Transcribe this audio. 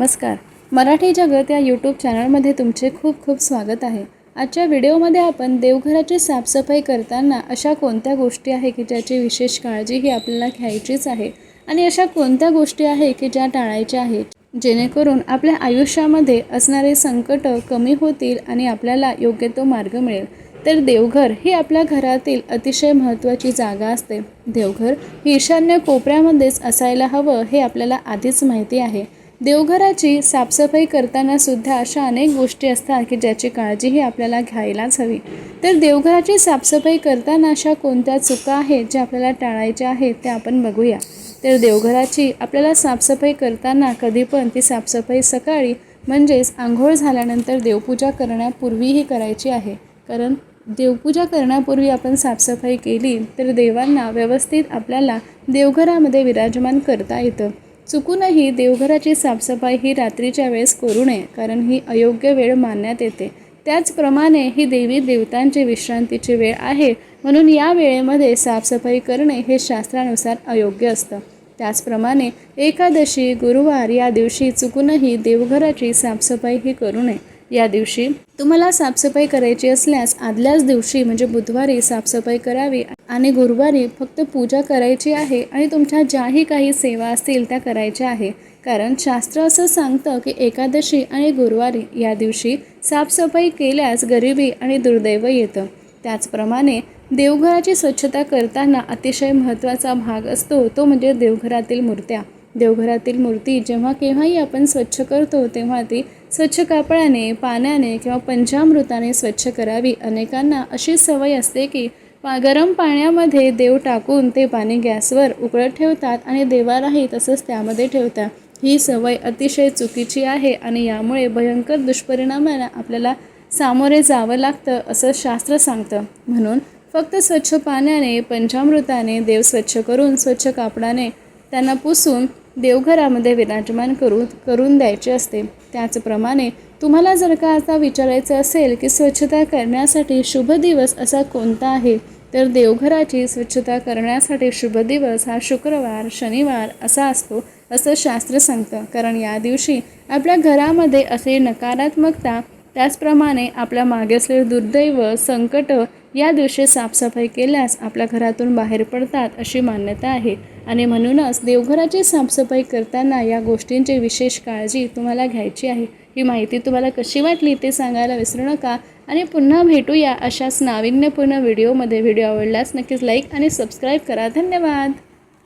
नमस्कार. मराठी जगत या यूट्यूब चॅनलमध्ये तुमचे खूप खूप स्वागत आहे. आजच्या व्हिडिओमध्ये आपण देवघराची साफसफाई करताना अशा कोणत्या गोष्टी आहे की ज्याची विशेष काळजी ही आपल्याला घ्यायचीच आहे? आणि अशा कोणत्या गोष्टी आहे की ज्या टाळायच्या आहेत? जेणेकरून आपल्या आयुष्यामध्ये असणारे संकट कमी होतील आणि आपल्याला योग्य तो मार्ग मिळेल. तर देवघर ही आपल्या घरातील अतिशय महत्त्वाची जागा असते. देवघर ही ईशान्य कोपऱ्यामध्येच असायला हवं हे आपल्याला आधीच माहिती आहे. देवघराची साफसफाई करताना सुद्धा अशा अनेक गोष्टी असतात की ज्याची काळजीही आपल्याला घ्यायलाच हवी. तर देवघराची साफसफाई करताना अशा कोणत्या चुका आहेत ज्या आपल्याला टाळायच्या आहेत त्या आपण बघूया. तर देवघराची आपल्याला साफसफाई करताना कधी पण ती साफसफाई सकाळी म्हणजेच आंघोळ झाल्यानंतर देवपूजा करण्यापूर्वीही करायची आहे. कारण देवपूजा करण्यापूर्वी आपण साफसफाई केली तर देवांना व्यवस्थित आपल्याला देवघरामध्ये विराजमान करता येतं. चुकूनही देवघराची साफसफाई ही रात्रीच्या वेळेस करू नये कारण ही अयोग्य वेळ मानण्यात येते. त्याचप्रमाणे ही देवी देवतांची विश्रांतीची वेळ आहे म्हणून या वेळेमध्ये साफसफाई करणे हे शास्त्रानुसार अयोग्य असतं. त्याचप्रमाणे एकादशी गुरुवार या दिवशी चुकूनही देवघराची साफसफाई ही करू नये. या दिवशी. तुम्हाला साफसफाई करायची असल्यास आदल्याच दिवशी म्हणजे बुधवारी साफसफाई करावी आणि गुरुवारी फक्त पूजा करायची आहे आणि तुमच्या ज्याही काही सेवा असतील त्या करायच्या आहे. कारण शास्त्र असं सांगतं की एकादशी आणि गुरुवारी या दिवशी साफसफाई केल्यास गरिबी आणि दुर्दैव येतं. त्याचप्रमाणे देवघराची स्वच्छता करताना अतिशय महत्त्वाचा भाग असतो तो म्हणजे देवघरातील मूर्त्या. देवघरातील मूर्ती जेव्हा केव्हाही आपण स्वच्छ करतो तेव्हा ती स्वच्छ कापडाने पाण्याने किंवा पंचामृताने स्वच्छ करावी. अनेकांना अशी सवय असते की पा गरम पाण्यामध्ये देव टाकून ते पाणी गॅसवर उकळत ठेवतात आणि देवालाही तसंच त्यामध्ये ठेवतात. ही सवय अतिशय चुकीची आहे आणि यामुळे भयंकर दुष्परिणामाला आपल्याला सामोरे जावं लागतं असं शास्त्र सांगतं. म्हणून फक्त स्वच्छ पाण्याने पंचामृताने देव स्वच्छ करून स्वच्छ कापडाने त्यांना पुसून देवघरामध्ये विराजमान करू करून द्यायचे असते. त्याचप्रमाणे तुम्हाला जर का आता विचारायचं असेल की स्वच्छता करण्यासाठी शुभ दिवस असा कोणता आहे तर देवघराची स्वच्छता करण्यासाठी शुभ दिवस हा शुक्रवार शनिवार असा असतो असं शास्त्र सांगतं. कारण या दिवशी आपल्या घरामध्ये असे नकारात्मकता त्याचप्रमाणे आपल्या मागे असलेले दुर्दैव संकट या दिवशी साफसफाई केल्यास आपल्या घरातून बाहेर पडतात अशी मान्यता आहे. आणि म्हणूनच देवघराची साफसफाई करताना या गोष्टींची विशेष काळजी तुम्हाला घ्यायची आहे. ही माहिती तुम्हाला कशी वाटली ते सांगायला विसरू नका. आणि पुन्हा भेटूया अशाच नाविन्यपूर्ण व्हिडिओमध्ये. व्हिडिओ आवडल्यास नक्कीच लाईक आणि सबस्क्राईब करा. धन्यवाद!